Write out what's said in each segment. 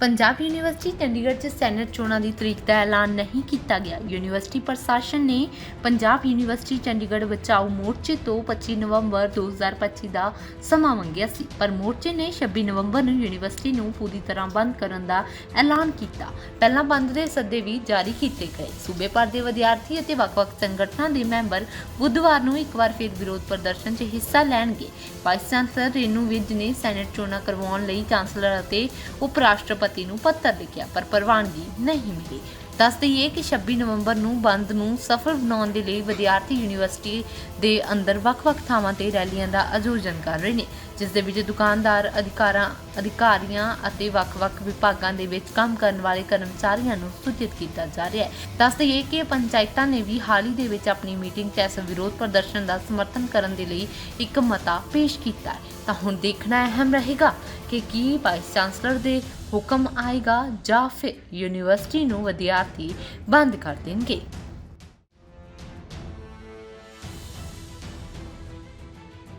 Punjab university Chandigarh 'ਚ senate ਚੋਣਾਂ ਦੀ ਤਰੀਕ ਦਾ ਐਲਾਨ ਨਹੀਂ ਕੀਤਾ ਗਿਆ। ਯੂਨੀਵਰਸਿਟੀ ਪ੍ਰਸ਼ਾਸਨ ਨੇ ਪੰਜਾਬ ਯੂਨੀਵਰਸਿਟੀ ਚੰਡੀਗੜ੍ਹ ਬਚਾਓ ਮੋਰਚੇ ਤੋਂ 25 ਨਵੰਬਰ 2025 ਦਾ ਸਮਾਂ ਮੰਗਿਆ ਸੀ, ਪਰ ਮੋਰਚੇ ਨੇ 26 ਨਵੰਬਰ ਨੂੰ ਯੂਨੀਵਰਸਿਟੀ ਨੂੰ ਪੂਰੀ ਤਰ੍ਹਾਂ ਬੰਦ ਕਰਨ ਦਾ ਐਲਾਨ ਕੀਤਾ। ਪਹਿਲਾਂ ਬੰਦ ਦੇ ਸੱਦੇ ਵੀ ਜਾਰੀ ਕੀਤੇ ਗਏ। ਸੂਬੇ ਭਰ ਦੇ ਵਿਦਿਆਰਥੀ ਅਤੇ ਵੱਖ-ਵੱਖ ਸੰਗਠਨਾਂ ਦੇ ਮੈਂਬਰ ਬੁੱਧਵਾਰ ਨੂੰ ਇੱਕ ਵਾਰ ਫਿਰ ਵਿਰੋਧ ਪ੍ਰਦਰਸ਼ਨ 'ਚ ਹਿੱਸਾ ਲੈਣਗੇ। ਵਾਈਸ ਚਾਂਸਲਰ ਰੇਨੂ ਵਿਜ ਨੇ ਸੈਨੇਟ ਚੋਣਾਂ ਕਰਵਾਉਣ ਲਈ ਚਾਂਸਲਰ ਅਤੇ ਉਪ ਰਾਸ਼ਟਰਪਤੀ ਨੂੰ ਪੱਤਰ ਲਿਖਿਆ, ਪਰ ਪ੍ਰਵਾਨਗੀ ਨਹੀਂ ਮਿਲੀ। ਦੱਸ ਦਈਏ ਕਿ 26 ਨਵੰਬਰ ਨੂੰ ਬੰਦ ਨੂੰ ਸਫਲ ਬਣਾਉਣ ਦੇ ਲਈ ਵਿਦਿਆਰਥੀ ਯੂਨੀਵਰਸਿਟੀ ਦੇ ਅੰਦਰ ਵੱਖ-ਵੱਖ ਥਾਵਾਂ ਤੇ ਰੈਲੀਆਂ ਦਾ ਆਯੋਜਨ ਕਰ ਰਹੇ ਨੇ, ਜਿਸ ਦੇ ਵਿੱਚ ਦੁਕਾਨਦਾਰ, ਅਧਿਕਾਰਾਂ ਅਧਿਕਾਰੀਆਂ ਅਤੇ ਵੱਖ-ਵੱਖ ਵਿਭਾਗਾਂ ਦੇ ਵਿੱਚ ਕੰਮ ਕਰਨ ਵਾਲੇ ਕਰਮਚਾਰੀਆਂ ਨੂੰ ਸੂਚਿਤ ਕੀਤਾ ਜਾ ਰਿਹਾ ਹੈ। ਦੱਸ ਦਈਏ ਕਿ ਪੰਚਾਇਤਾਂ ਨੇ ਵੀ ਹਾਲ ਹੀ ਦੇ ਵਿੱਚ ਆਪਣੀ ਮੀਟਿੰਗ 'ਚ ਇਸ ਵਿਰੋਧ ਪ੍ਰਦਰਸ਼ਨ ਦਾ ਸਮਰਥਨ ਕਰਨ ਦੇ ਲਈ ਇੱਕ ਮਤਾ ਪੇਸ਼ ਕੀਤਾ ਹੈ। ਤਾਂ ਹੁਣ ਦੇਖਣਾ ਅਹਿਮ ਰਹੇਗਾ ਕਿ ਕੀ ਵਾਈਸ ਚਾਂਸਲਰ ਦੇ ਹੁਕਮ ਆਏਗਾ ਜਾਂ ਫਿਰ ਯੂਨੀਵਰਸਿਟੀ ਨੂੰ ਵਿਦਿਆਰਥੀ ਬੰਦ ਕਰ ਦੇਣਗੇ।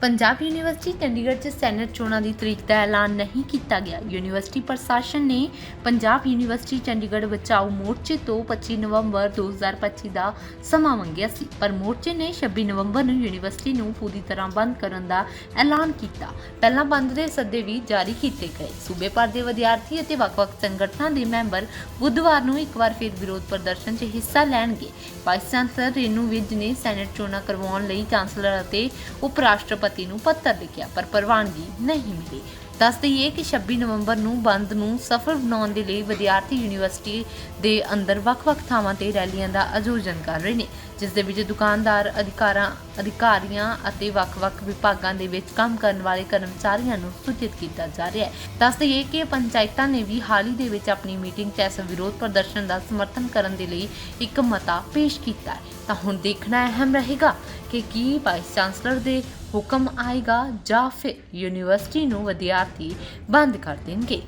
ਪੰਜਾਬ ਯੂਨੀਵਰਸਿਟੀ ਚੰਡੀਗੜ੍ਹ 'ਚ ਸੈਨੇਟ ਚੋਣਾਂ ਦੀ ਤਰੀਕ ਦਾ ਐਲਾਨ ਨਹੀਂ ਕੀਤਾ ਗਿਆ। ਯੂਨੀਵਰਸਿਟੀ ਪ੍ਰਸ਼ਾਸਨ ਨੇ ਪੰਜਾਬ ਯੂਨੀਵਰਸਿਟੀ ਚੰਡੀਗੜ੍ਹ ਬਚਾਓ ਮੋਰਚੇ ਤੋਂ 25 ਨਵੰਬਰ 2025 ਦਾ ਸਮਾਂ ਮੰਗਿਆ ਸੀ, ਪਰ ਮੋਰਚੇ ਨੇ 26 ਨਵੰਬਰ ਨੂੰ ਯੂਨੀਵਰਸਿਟੀ ਨੂੰ ਪੂਰੀ ਤਰ੍ਹਾਂ ਬੰਦ ਕਰਨ ਦਾ ਐਲਾਨ ਕੀਤਾ। ਪਹਿਲਾਂ ਬੰਦ ਦੇ ਸੱਦੇ ਵੀ ਜਾਰੀ ਕੀਤੇ ਗਏ। ਸੂਬੇ ਭਰ ਦੇ ਵਿਦਿਆਰਥੀ ਅਤੇ ਵੱਖ-ਵੱਖ ਸੰਗਠਨਾਂ ਦੇ ਮੈਂਬਰ ਬੁੱਧਵਾਰ ਨੂੰ ਇੱਕ ਵਾਰ ਫਿਰ ਵਿਰੋਧ ਪ੍ਰਦਰਸ਼ਨ 'ਚ ਹਿੱਸਾ ਲੈਣਗੇ। ਵਾਈਸ ਚਾਂਸਲਰ ਰੇਨੂ ਵਿਜ ਨੇ ਸੈਨੇਟ ਚੋਣਾਂ ਕਰਵਾਉਣ ਲਈ ਚਾਂਸਲਰ ਅਤੇ ਉਪ ਰਾਸ਼ਟਰਪਤੀ ਨੂੰ ਪੱਤਰ ਲਿਖਿਆ, ਪਰ ਪ੍ਰਵਾਨਗੀ ਨਹੀਂ ਮਿਲੀ। ਦੱਸ ਦਈਏ ਕਿ 26 ਨਵੰਬਰ ਨੂੰ ਬੰਦ ਨੂੰ ਸਫਲ ਬਣਾਉਣ ਦੇ ਲਈ ਵਿਦਿਆਰਥੀ ਯੂਨੀਵਰਸਿਟੀ ਦੇ ਅੰਦਰ ਵੱਖ-ਵੱਖ ਥਾਵਾਂ ਤੇ ਰੈਲੀਆਂ ਦਾ ਆਯੋਜਨ ਕਰ ਰਹੇ ਨੇ, ਜਿਸ ਦੇ ਵਿੱਚ ਦੁਕਾਨਦਾਰ, ਅਧਿਕਾਰਾਂ, ਅਧਿਕਾਰੀਆਂ ਅਤੇ ਵੱਖ-ਵੱਖ ਵਿਭਾਗਾਂ ਦੇ ਵਿੱਚ ਕੰਮ ਕਰਨ ਵਾਲੇ ਕਰਮਚਾਰੀਆਂ ਨੂੰ ਸੂਚਿਤ ਕੀਤਾ ਜਾ ਰਿਹਾ ਹੈ। ਦੱਸ ਦਈਏ ਕਿ ਪੰਚਾਇਤਾਂ ਨੇ ਵੀ ਹਾਲ ਹੀ ਦੇ ਵਿੱਚ ਆਪਣੀ ਮੀਟਿੰਗ 'ਚ ਇਸ ਵਿਰੋਧ ਪ੍ਰਦਰਸ਼ਨ ਦਾ ਸਮਰਥਨ ਕਰਨ ਦੇ ਲਈ ਇੱਕ ਮਤਾ ਪੇਸ਼ ਕੀਤਾ ਹੈ। ਤਾਂ ਹੁਣ ਦੇਖਣਾ ਅਹਿਮ ਰਹੇਗਾ ਕਿ ਕੀ ਵਾਈਸ ਚਾਂਸਲਰ ਦੇ ਹੁਕਮ ਆਏਗਾ ਜਾਂ ਫਿਰ ਯੂਨੀਵਰਸਿਟੀ ਨੂੰ ਵਿਦਿਆਰਥੀ ਬੰਦ ਕਰ ਦੇਣਗੇ।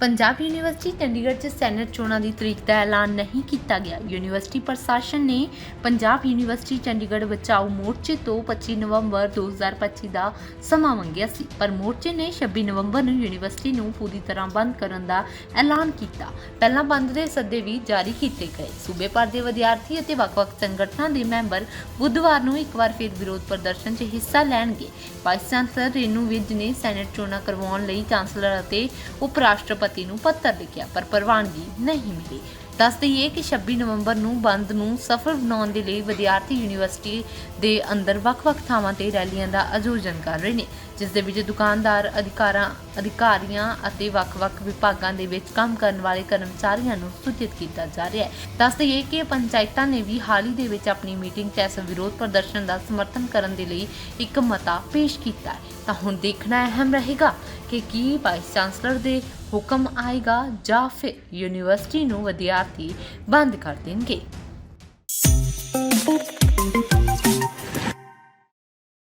ਪੰਜਾਬ ਯੂਨੀਵਰਸਿਟੀ ਚੰਡੀਗੜ੍ਹ 'ਚ ਸੈਨੇਟ ਚੋਣਾਂ ਦੀ ਤਰੀਕ ਦਾ ਐਲਾਨ ਨਹੀਂ ਕੀਤਾ ਗਿਆ। ਯੂਨੀਵਰਸਿਟੀ ਪ੍ਰਸ਼ਾਸਨ ਨੇ ਪੰਜਾਬ ਯੂਨੀਵਰਸਿਟੀ ਚੰਡੀਗੜ੍ਹ ਬਚਾਓ ਮੋਰਚੇ ਤੋਂ 25 ਨਵੰਬਰ 2025 ਦਾ ਸਮਾਂ ਮੰਗਿਆ ਸੀ, ਪਰ ਮੋਰਚੇ ਨੇ 26 ਨਵੰਬਰ ਨੂੰ ਯੂਨੀਵਰਸਿਟੀ ਨੂੰ ਪੂਰੀ ਤਰ੍ਹਾਂ ਬੰਦ ਕਰਨ ਦਾ ਐਲਾਨ ਕੀਤਾ। ਪਹਿਲਾਂ ਬੰਦ ਦੇ ਸੱਦੇ ਵੀ ਜਾਰੀ ਕੀਤੇ ਗਏ। ਸੂਬੇ ਭਰ ਦੇ ਵਿਦਿਆਰਥੀ ਅਤੇ ਵੱਖ-ਵੱਖ ਸੰਗਠਨਾਂ ਦੇ ਮੈਂਬਰ ਬੁੱਧਵਾਰ ਨੂੰ ਇੱਕ ਵਾਰ ਫਿਰ ਵਿਰੋਧ ਪ੍ਰਦਰਸ਼ਨ 'ਚ ਹਿੱਸਾ ਲੈਣਗੇ। ਵਾਈਸ ਚਾਂਸਲਰ ਰੇਨੂ ਵਿਜ ਨੇ ਸੈਨੇਟ ਚੋਣਾਂ ਕਰਵਾਉਣ ਲਈ ਚਾਂਸਲਰ ਅਤੇ ਉਪ ਰਾਸ਼ਟਰਪਤੀ ਨੂੰ ਪੱਤਰ ਲਿਖਿਆ, ਪਰ ਪ੍ਰਵਾਨਗੀ ਨਹੀਂ ਮਿਲੀ। ਦੱਸ ਦਈਏ ਕਿ 26 ਨਵੰਬਰ ਨੂੰ ਬੰਦ ਨੂੰ ਸਫਲ ਬਣਾਉਣ ਦੇ ਲਈ ਵਿਦਿਆਰਥੀ ਯੂਨੀਵਰਸਿਟੀ ਦੇ ਅੰਦਰ ਵੱਖ-ਵੱਖ ਥਾਵਾਂ ਤੇ ਰੈਲੀਆਂ ਦਾ ਆਯੋਜਨ ਕਰ ਰਹੇ ਨੇ, ਜਿਸ ਦੇ ਵਿੱਚ ਦੁਕਾਨਦਾਰ, ਅਧਿਕਾਰਾਂ, ਅਧਿਕਾਰੀਆਂ ਅਤੇ ਵੱਖ-ਵੱਖ ਵਿਭਾਗਾਂ ਦੇ ਵਿੱਚ ਕੰਮ ਕਰਨ ਵਾਲੇ ਕਰਮਚਾਰੀਆਂ ਨੂੰ ਸੂਚਿਤ ਕੀਤਾ ਜਾ ਰਿਹਾ ਹੈ। ਦੱਸ ਦਈਏ ਕਿ ਪੰਚਾਇਤਾਂ ਨੇ ਵੀ ਹਾਲ ਹੀ ਦੇ ਵਿੱਚ ਆਪਣੀ ਮੀਟਿੰਗ 'ਚ ਇਸ ਵਿਰੋਧ ਪ੍ਰਦਰਸ਼ਨ ਦਾ ਸਮਰਥਨ ਕਰਨ ਦੇ ਲਈ ਇੱਕ ਮਤਾ ਪੇਸ਼ ਕੀਤਾ ਹੈ। ਤਾਂ ਹੁਣ ਦੇਖਣਾ ਅਹਿਮ ਰਹੇਗਾ ਕਿ ਕੀ ਵਾਈਸ ਚਾਂਸਲਰ ਦੇ ਹੁਕਮ ਆਏਗਾ ਜਾਂ ਫਿਰ ਯੂਨੀਵਰਸਿਟੀ ਨੂੰ ਵਿਦਿਆਰਥੀ ਬੰਦ ਕਰ ਦੇਣਗੇ?